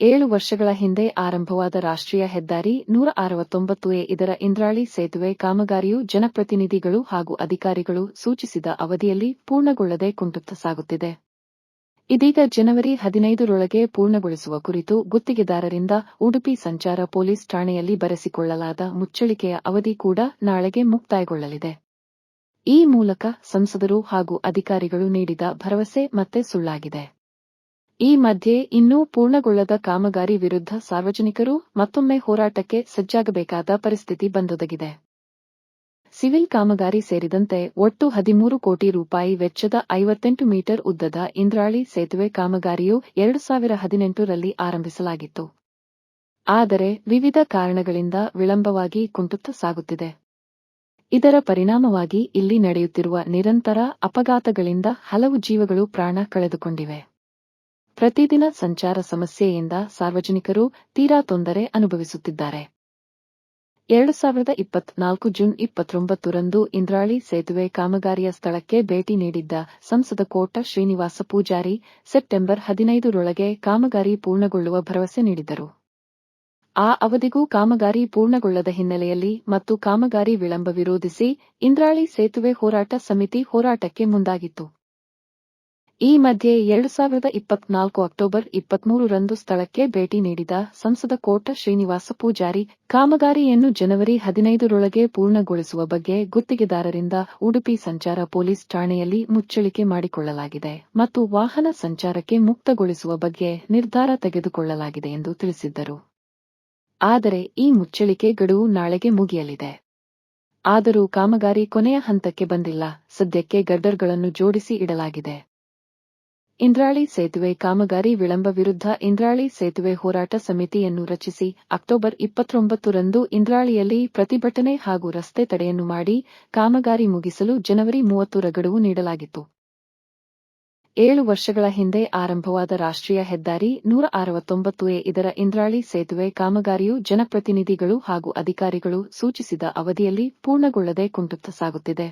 ಏಳು ವರ್ಷಗಳ ಹಿಂದೆ ಆರಂಭವಾದ ರಾಷ್ಟ್ರೀಯ ಹೆದ್ದಾರಿ ನೂರ ಅರವತ್ತೊಂಬತ್ತು ಎ ಇದರ ಇಂದ್ರಾಳಿ ಸೇತುವೆ ಕಾಮಗಾರಿಯು ಜನಪ್ರತಿನಿಧಿಗಳು ಹಾಗೂ ಅಧಿಕಾರಿಗಳು ಸೂಚಿಸಿದ ಅವಧಿಯಲ್ಲಿ ಪೂರ್ಣಗೊಳ್ಳದೆ ಕುಂಟುತ್ತ ಸಾಗುತ್ತಿದೆ. ಇದೀಗ ಜನವರಿ ಹದಿನೈದರೊಳಗೆ ಪೂರ್ಣಗೊಳಿಸುವ ಕುರಿತು ಗುತ್ತಿಗೆದಾರರಿಂದ ಉಡುಪಿ ಸಂಚಾರ ಪೊಲೀಸ್ ಠಾಣೆಯಲ್ಲಿ ಬರೆಸಿಕೊಳ್ಳಲಾದ ಮುಚ್ಚಳಿಕೆಯ ಅವಧಿ ಕೂಡ ನಾಳೆಗೆ ಮುಕ್ತಾಯಗೊಳ್ಳಲಿದೆ. ಈ ಮೂಲಕ ಸಂಸದರು ಹಾಗೂ ಅಧಿಕಾರಿಗಳು ನೀಡಿದ ಭರವಸೆ ಮತ್ತೆ ಸುಳ್ಳಾಗಿದೆ. ಈ ಮಧ್ಯೆ ಇನ್ನೂ ಪೂರ್ಣಗೊಳ್ಳದ ಕಾಮಗಾರಿ ವಿರುದ್ಧ ಸಾರ್ವಜನಿಕರು ಮತ್ತೊಮ್ಮೆ ಹೋರಾಟಕ್ಕೆ ಸಜ್ಜಾಗಬೇಕಾದ ಪರಿಸ್ಥಿತಿ ಬಂದೊದಗಿದೆ. ಸಿವಿಲ್ ಕಾಮಗಾರಿ ಸೇರಿದಂತೆ ಒಟ್ಟು ಹದಿಮೂರು ಕೋಟಿ ರೂಪಾಯಿ ವೆಚ್ಚದ ಐವತ್ತೆಂಟು ಮೀಟರ್ ಉದ್ದದ ಇಂದ್ರಾಳಿ ಸೇತುವೆ ಕಾಮಗಾರಿಯು ಎರಡು ಸಾವಿರ ಹದಿನೆಂಟರಲ್ಲಿ ಆರಂಭಿಸಲಾಗಿತ್ತು. ಆದರೆ ವಿವಿಧ ಕಾರಣಗಳಿಂದ ವಿಳಂಬವಾಗಿ ಕುಂಟುತ್ತ ಸಾಗುತ್ತಿದೆ. ಇದರ ಪರಿಣಾಮವಾಗಿ ಇಲ್ಲಿ ನಡೆಯುತ್ತಿರುವ ನಿರಂತರ ಅಪಘಾತಗಳಿಂದ ಹಲವು ಜೀವಗಳು ಪ್ರಾಣ ಕಳೆದುಕೊಂಡಿವೆ. ಪ್ರತಿದಿನ ಸಂಚಾರ ಸಮಸ್ಯೆಯಿಂದ ಸಾರ್ವಜನಿಕರು ತೀರಾ ತೊಂದರೆ ಅನುಭವಿಸುತ್ತಿದ್ದಾರೆ. ಎರಡು ಸಾವಿರದ ಇಪ್ಪತ್ನಾಲ್ಕು ಜೂನ್ ಇಪ್ಪತ್ತೊಂಬತ್ತರಂದು ಇಂದ್ರಾಳಿ ಸೇತುವೆ ಕಾಮಗಾರಿಯ ಸ್ಥಳಕ್ಕೆ ಭೇಟಿ ನೀಡಿದ್ದ ಸಂಸದ ಕೋಟ ಶ್ರೀನಿವಾಸ ಪೂಜಾರಿ ಸೆಪ್ಟೆಂಬರ್ ಹದಿನೈದರೊಳಗೆ ಕಾಮಗಾರಿ ಪೂರ್ಣಗೊಳ್ಳುವ ಭರವಸೆ ನೀಡಿದರು ಆ ಅವಧಿಗೂ ಕಾಮಗಾರಿ ಪೂರ್ಣಗೊಳ್ಳದ ಹಿನ್ನೆಲೆಯಲ್ಲಿ ಮತ್ತು ಕಾಮಗಾರಿ ವಿಳಂಬ ವಿರೋಧಿಸಿ ಇಂದ್ರಾಳಿ ಸೇತುವೆ ಹೋರಾಟ ಸಮಿತಿ ಹೋರಾಟಕ್ಕೆ ಮುಂದಾಗಿತ್ತು. ಈ ಮಧ್ಯೆ ಎರಡು ಸಾವಿರದ ಇಪ್ಪತ್ನಾಲ್ಕು ಅಕ್ಟೋಬರ್ ಇಪ್ಪತ್ಮೂರರಂದು ಸ್ಥಳಕ್ಕೆ ಭೇಟಿ ನೀಡಿದ ಸಂಸದ ಕೋಟ ಶ್ರೀನಿವಾಸ ಪೂಜಾರಿ, ಕಾಮಗಾರಿಯನ್ನು ಜನವರಿ ಹದಿನೈದರೊಳಗೆ ಪೂರ್ಣಗೊಳಿಸುವ ಬಗ್ಗೆ ಗುತ್ತಿಗೆದಾರರಿಂದ ಉಡುಪಿ ಸಂಚಾರ ಪೊಲೀಸ್ ಠಾಣೆಯಲ್ಲಿ ಮುಚ್ಚಳಿಕೆ ಮಾಡಿಕೊಳ್ಳಲಾಗಿದೆ ಮತ್ತು ವಾಹನ ಸಂಚಾರಕ್ಕೆ ಮುಕ್ತಗೊಳಿಸುವ ಬಗ್ಗೆ ನಿರ್ಧಾರ ತೆಗೆದುಕೊಳ್ಳಲಾಗಿದೆ ಎಂದು ತಿಳಿಸಿದ್ದರು. ಆದರೆ ಈ ಮುಚ್ಚಳಿಕೆ ಗಡುವು ನಾಳೆಗೆ ಮುಗಿಯಲಿದೆ. ಆದರೂ ಕಾಮಗಾರಿ ಕೊನೆಯ ಹಂತಕ್ಕೆ ಬಂದಿಲ್ಲ. ಸದ್ಯಕ್ಕೆ ಗಡ್ಡರ್ಗಳನ್ನು ಜೋಡಿಸಿ ಇಡಲಾಗಿದೆ. ಇಂದ್ರಾಳಿ ಸೇತುವೆ ಕಾಮಗಾರಿ ವಿಳಂಬ ವಿರುದ್ಧ ಇಂದ್ರಾಳಿ ಸೇತುವೆ ಹೋರಾಟ ಸಮಿತಿಯನ್ನು ರಚಿಸಿ ಅಕ್ಟೋಬರ್ ಇಪ್ಪತ್ತೊಂಬತ್ತರಂದು ಇಂದ್ರಾಳಿಯಲ್ಲಿ ಪ್ರತಿಭಟನೆ ಹಾಗೂ ರಸ್ತೆ ತಡೆಯನ್ನು ಮಾಡಿ ಕಾಮಗಾರಿ ಮುಗಿಸಲು ಜನವರಿ ಮೂವತ್ತರ ಗಡುವು ನೀಡಲಾಗಿತ್ತು. ಏಳು ವರ್ಷಗಳ ಹಿಂದೆ ಆರಂಭವಾದ ರಾಷ್ಟ್ರೀಯ ಹೆದ್ದಾರಿ ನೂರ ಅರವತ್ತೊಂಬತ್ತು ಎ ಇದರ ಇಂದ್ರಾಳಿ ಸೇತುವೆ ಕಾಮಗಾರಿಯು ಜನಪ್ರತಿನಿಧಿಗಳು ಹಾಗೂ ಅಧಿಕಾರಿಗಳು ಸೂಚಿಸಿದ ಅವಧಿಯಲ್ಲಿ ಪೂರ್ಣಗೊಳ್ಳದೆ ಕುಂಟುತ್ತ ಸಾಗುತ್ತಿದೆ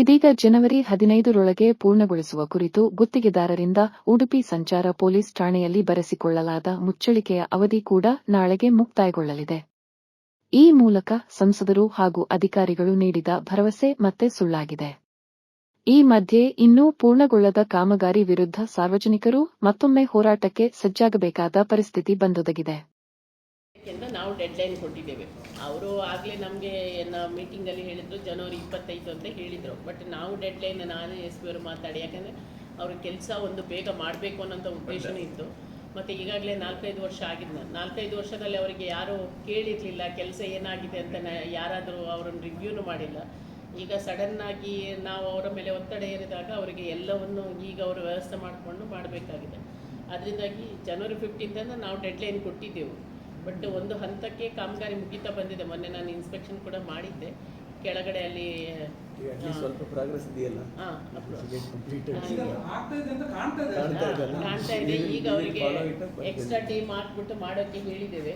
ಇದೀಗ ಜನವರಿ ಹದಿನೈದರೊಳಗೆ ಪೂರ್ಣಗೊಳಿಸುವ ಕುರಿತು ಗುತ್ತಿಗೆದಾರರಿಂದ ಉಡುಪಿ ಸಂಚಾರ ಪೊಲೀಸ್ ಠಾಣೆಯಲ್ಲಿ ಬರೆಸಿಕೊಳ್ಳಲಾದ ಮುಚ್ಚಳಿಕೆಯ ಅವಧಿ ಕೂಡ ನಾಳೆಗೆ ಮುಕ್ತಾಯಗೊಳ್ಳಲಿದೆ. ಈ ಮೂಲಕ ಸಂಸದರು ಹಾಗೂ ಅಧಿಕಾರಿಗಳು ನೀಡಿದ ಭರವಸೆ ಮತ್ತೆ ಸುಳ್ಳಾಗಿದೆ. ಈ ಮಧ್ಯೆ ಇನ್ನೂ ಪೂರ್ಣಗೊಳ್ಳದ ಕಾಮಗಾರಿ ವಿರುದ್ಧ ಸಾರ್ವಜನಿಕರು ಮತ್ತೊಮ್ಮೆ ಹೋರಾಟಕ್ಕೆ ಸಜ್ಜಾಗಬೇಕಾದ ಪರಿಸ್ಥಿತಿ ಬಂದೊದಗಿದೆ. ನಾವು ಡೆಡ್ಲೈನ್ ಕೊಟ್ಟಿದ್ದೇವೆ. ಅವರು ಆಗಲೇ ನಮಗೆ ಮೀಟಿಂಗಲ್ಲಿ ಹೇಳಿದ್ರು ಜನವರಿ ಇಪ್ಪತ್ತೈದು ಅಂತ ಹೇಳಿದರು. ಬಟ್ ನಾವು ಡೆಡ್ಲೈನ್ ನಾನು ಎಸ್ ಪಿ ಅವರು ಮಾತಾಡಿ. ಯಾಕಂದರೆ ಅವ್ರ ಕೆಲಸ ಒಂದು ಬೇಗ ಮಾಡಬೇಕು ಅನ್ನೋಂಥ ಉದ್ದೇಶನೂ ಇತ್ತು. ಮತ್ತು ಈಗಾಗಲೇ ನಾಲ್ಕೈದು ವರ್ಷ ಆಗಿದ್ದ ನಾಲ್ಕೈದು ವರ್ಷದಲ್ಲಿ ಅವರಿಗೆ ಯಾರೂ ಕೇಳಿರಲಿಲ್ಲ ಕೆಲಸ ಏನಾಗಿದೆ ಅಂತ ಯಾರಾದರೂ ಅವರನ್ನು ರಿವ್ಯೂನು ಮಾಡಿಲ್ಲ. ಈಗ ಸಡನ್ನಾಗಿ ನಾವು ಅವರ ಮೇಲೆ ಒತ್ತಡ ಏರಿದಾಗ ಅವರಿಗೆ ಎಲ್ಲವನ್ನು ಈಗ ಅವರು ವ್ಯವಸ್ಥೆ ಮಾಡಿಕೊಂಡು ಮಾಡಬೇಕಾಗಿದೆ. ಅದರಿಂದಾಗಿ ಜನವರಿ ಫಿಫ್ಟೀನ್ತಂದು ನಾವು ಡೆಡ್ಲೈನ್ ಕೊಟ್ಟಿದ್ದೆವು. ಬಟ್ ಒಂದು ಹಂತಕ್ಕೆ ಕಾಮಗಾರಿ ಮುಗಿತಾ ಬಂದಿದೆ. ಮೊನ್ನೆ ನಾನು ಇನ್ಸ್ಪೆಕ್ಷನ್ ಕೂಡ ಮಾಡಿದ್ದೆ. ಕೆಳಗಡೆ ಅಲ್ಲಿ ಸ್ವಲ್ಪ ಪ್ರೋಗ್ರೆಸ್ ಇದೆಯಲ್ಲ? ಹಾಂ ಈಗ ಆಗ್ತಾ ಇದೆ ಅಂತ ಕಾಣ್ತಾ ಇದೆ ಈಗ ಅವರಿಗೆ. ಎಕ್ಸ್ಟ್ರಾ ಟೀಮ್ ಹಾಕ್ಬಿಟ್ಟು ಮಾಡೋಕೆ ಹೇಳಿದ್ದೇವೆ.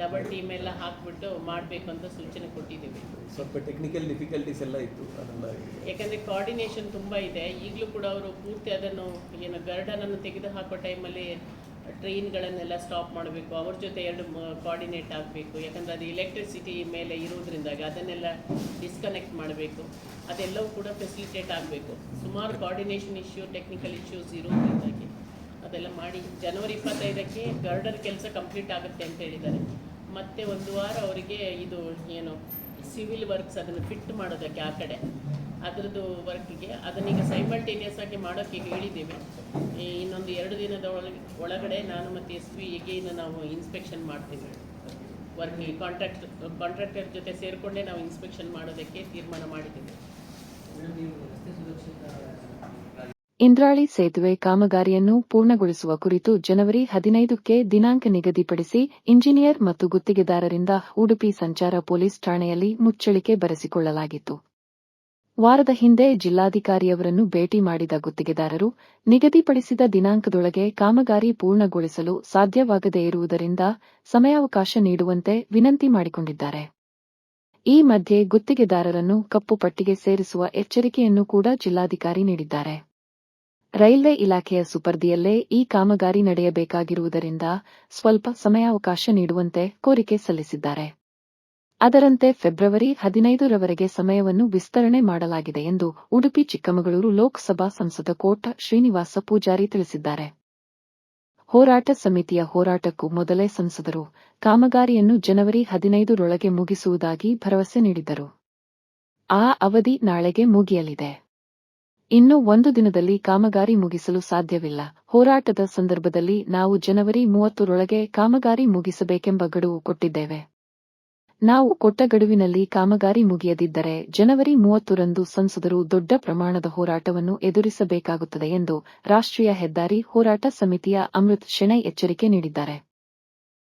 ಡಬಲ್ ಟೀಮ್ ಎಲ್ಲ ಹಾಕ್ಬಿಟ್ಟು ಮಾಡಬೇಕು ಅಂತ ಸೂಚನೆ ಕೊಟ್ಟಿದ್ದೇವೆ. ಸ್ವಲ್ಪ ಟೆಕ್ನಿಕಲ್ ಡಿಫಿಕಲ್ಟೀಸ್ ಎಲ್ಲ ಇತ್ತು. ಯಾಕಂದ್ರೆ ಯಾಕಂದರೆ ಕೋಆರ್ಡಿನೇಷನ್ ತುಂಬಾ ಇದೆ. ಈಗಲೂ ಕೂಡ ಅವರು ಪೂರ್ತಿ ಅದನ್ನು ಏನು ಗರ್ಡನನ್ನು ತೆಗೆದು ಹಾಕೋ ಟೈಮಲ್ಲಿ ಟ್ರೈನ್ಗಳನ್ನೆಲ್ಲ ಸ್ಟಾಪ್ ಮಾಡಬೇಕು, ಅವ್ರ ಜೊತೆ ಎರಡು ಕೋಆರ್ಡಿನೇಟ್ ಆಗಬೇಕು. ಯಾಕಂದರೆ ಅದು ಎಲೆಕ್ಟ್ರಿಸಿಟಿ ಮೇಲೆ ಇರೋದ್ರಿಂದಾಗಿ ಅದನ್ನೆಲ್ಲ ಡಿಸ್ಕನೆಕ್ಟ್ ಮಾಡಬೇಕು. ಅದೆಲ್ಲವೂ ಕೂಡ ಫೆಸಿಲಿಟೇಟ್ ಆಗಬೇಕು. ಸುಮಾರು ಕೋಆರ್ಡಿನೇಷನ್ ಇಶ್ಯೂ ಟೆಕ್ನಿಕಲ್ ಇಶ್ಯೂಸ್ ಇರೋದ್ರಿಂದಾಗಿ ಅದೆಲ್ಲ ಮಾಡಿ ಜನವರಿ ಇಪ್ಪತ್ತೈದಕ್ಕೆ ಗರ್ಡರ್ ಕೆಲಸ ಕಂಪ್ಲೀಟ್ ಆಗುತ್ತೆ ಅಂತ ಹೇಳಿದ್ದಾರೆ. ಮತ್ತೆ ಒಂದು ವಾರ ಅವರಿಗೆ ಇದು ಏನು ಸಿವಿಲ್ ವರ್ಕ್ಸ್ ಅದನ್ನು ಫಿಟ್ ಮಾಡೋದಕ್ಕೆ ಆ ಕಡೆ. ಅದರದ್ದು ವರ್ಕಿಗೆ. ಅದನ್ನೀಗ ಸೈಮಲ್ಟೇನಿಯಸ್ ಆಗಿ ಮಾಡೋಕ್ಕೆ ಹೇಳಿದ್ದೇವೆ. ಇನ್ನೊಂದು ಎರಡು ದಿನದ ಒಳಗೆ, ಒಳಗಡೆ ನಾನು ಮತ್ತು ಎಸ್ ಪಿ ನಾವು ಇನ್ಸ್ಪೆಕ್ಷನ್ ಮಾಡ್ತೀವಿ. ವರ್ಕ್ ಕಾಂಟ್ರಾಕ್ಟ್ ಕಾಂಟ್ರಾಕ್ಟರ್ ಜೊತೆ ಸೇರಿಕೊಂಡೇ ನಾವು ಇನ್ಸ್ಪೆಕ್ಷನ್ ಮಾಡೋದಕ್ಕೆ ತೀರ್ಮಾನ ಮಾಡಿದ್ದೇವೆ. ಇಂದ್ರಾಳಿ ಸೇತುವೆ ಕಾಮಗಾರಿಯನ್ನು ಪೂರ್ಣಗೊಳಿಸುವ ಕುರಿತು ಜನವರಿ ಹದಿನೈದಕ್ಕೆ ದಿನಾಂಕ ನಿಗದಿಪಡಿಸಿ ಇಂಜಿನಿಯರ್ ಮತ್ತು ಗುತ್ತಿಗೆದಾರರಿಂದ ಉಡುಪಿ ಸಂಚಾರ ಪೊಲೀಸ್ ಠಾಣೆಯಲ್ಲಿ ಮುಚ್ಚಳಿಕೆ ಬರೆಸಿಕೊಳ್ಳಲಾಗಿತ್ತು. ವಾರದ ಹಿಂದೆ ಜಿಲ್ಲಾಧಿಕಾರಿಯವರನ್ನು ಭೇಟಿ ಮಾಡಿದ ಗುತ್ತಿಗೆದಾರರು, ನಿಗದಿಪಡಿಸಿದ ದಿನಾಂಕದೊಳಗೆ ಕಾಮಗಾರಿ ಪೂರ್ಣಗೊಳಿಸಲು ಸಾಧ್ಯವಾಗದೇ ಇರುವುದರಿಂದ ಸಮಯಾವಕಾಶ ನೀಡುವಂತೆ ವಿನಂತಿ ಮಾಡಿಕೊಂಡಿದ್ದಾರೆ. ಈ ಮಧ್ಯೆ ಗುತ್ತಿಗೆದಾರರನ್ನು ಕಪ್ಪು ಪಟ್ಟಿಗೆ ಸೇರಿಸುವ ಎಚ್ಚರಿಕೆಯನ್ನು ಕೂಡ ಜಿಲ್ಲಾಧಿಕಾರಿ ನೀಡಿದ್ದಾರೆ. ರೈಲ್ವೆ ಇಲಾಖೆಯ ಸುಪರ್ದಿಯಲ್ಲೇ ಈ ಕಾಮಗಾರಿ ನಡೆಯಬೇಕಾಗಿರುವುದರಿಂದ ಸ್ವಲ್ಪ ಸಮಯಾವಕಾಶ ನೀಡುವಂತೆ ಕೋರಿಕೆ ಸಲ್ಲಿಸಿದ್ದಾರೆ. ಅದರಂತೆ ಫೆಬ್ರವರಿ ಹದಿನೈದರವರೆಗೆ ಸಮಯವನ್ನು ವಿಸ್ತರಣೆ ಮಾಡಲಾಗಿದೆ ಎಂದು ಉಡುಪಿ ಚಿಕ್ಕಮಗಳೂರು ಲೋಕಸಭಾ ಸಂಸದ ಕೋಟ ಶ್ರೀನಿವಾಸ ಪೂಜಾರಿ ತಿಳಿಸಿದ್ದಾರೆ. ಹೋರಾಟ ಸಮಿತಿಯ ಹೋರಾಟಕ್ಕೂ ಮೊದಲೇ ಸಂಸದರು ಕಾಮಗಾರಿಯನ್ನು ಜನವರಿ ಹದಿನೈದರೊಳಗೆ ಮುಗಿಸುವುದಾಗಿ ಭರವಸೆ ನೀಡಿದ್ದರು. ಆ ಅವಧಿ ನಾಳೆಗೆ ಮುಗಿಯಲಿದೆ. ಇನ್ನು ಒಂದು ದಿನದಲ್ಲಿ ಕಾಮಗಾರಿ ಮುಗಿಸಲು ಸಾಧ್ಯವಿಲ್ಲ. ಹೋರಾಟದ ಸಂದರ್ಭದಲ್ಲಿ ನಾವು ಜನವರಿ ಮೂವತ್ತರೊಳಗೆ ಕಾಮಗಾರಿ ಮುಗಿಸಬೇಕೆಂಬ ಗಡುವು ಕೊಟ್ಟಿದ್ದೇವೆ. ನಾವು ಕೊಟ್ಟ ಗಡುವಿನಲ್ಲಿ ಕಾಮಗಾರಿ ಮುಗಿಯದಿದ್ದರೆ ಜನವರಿ ಮೂವತ್ತರಂದು ಸಂಸದರು ದೊಡ್ಡ ಪ್ರಮಾಣದ ಹೋರಾಟವನ್ನು ಎದುರಿಸಬೇಕಾಗುತ್ತದೆ ಎಂದು ರಾಷ್ಟ್ರೀಯ ಹೆದ್ದಾರಿ ಹೋರಾಟ ಸಮಿತಿಯ ಅಮೃತ್ ಶೆಣೈ ಎಚ್ಚರಿಕೆ ನೀಡಿದ್ದಾರೆ.